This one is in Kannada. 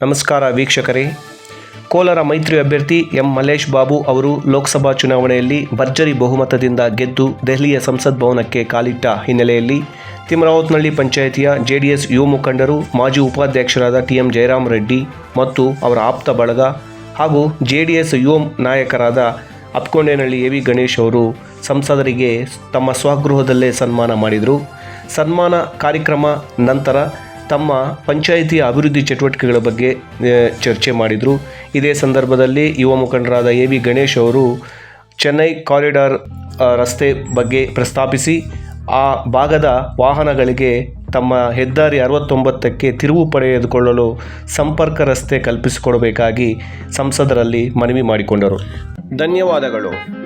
ನಮಸ್ಕಾರ ವೀಕ್ಷಕರೇ. ಕೋಲಾರ ಮೈತ್ರಿ ಅಭ್ಯರ್ಥಿ ಎಂ ಮಲ್ಲೇಶ್ ಬಾಬು ಅವರು ಲೋಕಸಭಾ ಚುನಾವಣೆಯಲ್ಲಿ ಭರ್ಜರಿ ಬಹುಮತದಿಂದ ಗೆದ್ದು ದೆಹಲಿಯ ಸಂಸತ್ ಭವನಕ್ಕೆ ಕಾಲಿಟ್ಟ ಹಿನ್ನೆಲೆಯಲ್ಲಿ ತಿಮರಾವತ್ನಹಳ್ಳಿ ಪಂಚಾಯಿತಿಯ ಜೆಡಿಎಸ್ ಯುವ ಮುಖಂಡರು, ಮಾಜಿ ಉಪಾಧ್ಯಕ್ಷರಾದ ಟಿ ಎಂ ಜಯರಾಮ್ ರೆಡ್ಡಿ ಮತ್ತು ಅವರ ಆಪ್ತ ಬಳಗ ಹಾಗೂ ಜೆಡಿಎಸ್ ಯುವ ನಾಯಕರಾದ ಅಪ್ಕೊಂಡೇನಹಳ್ಳಿ ಎ ವಿ ಗಣೇಶ್ ಅವರು ಸಂಸದರಿಗೆ ತಮ್ಮ ಸ್ವಗೃಹದಲ್ಲೇ ಸನ್ಮಾನ ಮಾಡಿದರು. ಸನ್ಮಾನ ಕಾರ್ಯಕ್ರಮ ನಂತರ ತಮ್ಮ ಪಂಚಾಯಿತಿ ಅಭಿವೃದ್ಧಿ ಚಟುವಟಿಕೆಗಳ ಬಗ್ಗೆ ಚರ್ಚೆ ಮಾಡಿದರು. ಇದೇ ಸಂದರ್ಭದಲ್ಲಿ ಯುವ ಮುಖಂಡರಾದ ಎ ವಿ ಗಣೇಶ್ ಅವರು ಚೆನ್ನೈ ಕಾರಿಡಾರ್ ರಸ್ತೆ ಬಗ್ಗೆ ಪ್ರಸ್ತಾಪಿಸಿ, ಆ ಭಾಗದ ವಾಹನಗಳಿಗೆ ತಮ್ಮ ಹೆದ್ದಾರಿ ಅರವತ್ತೊಂಬತ್ತಕ್ಕೆ ತಿರುವು ಪಡೆದುಕೊಳ್ಳಲು ಸಂಪರ್ಕ ರಸ್ತೆ ಕಲ್ಪಿಸಿಕೊಡಬೇಕಾಗಿ ಸಂಸದರಲ್ಲಿ ಮನವಿ ಮಾಡಿಕೊಂಡರು. ಧನ್ಯವಾದಗಳು.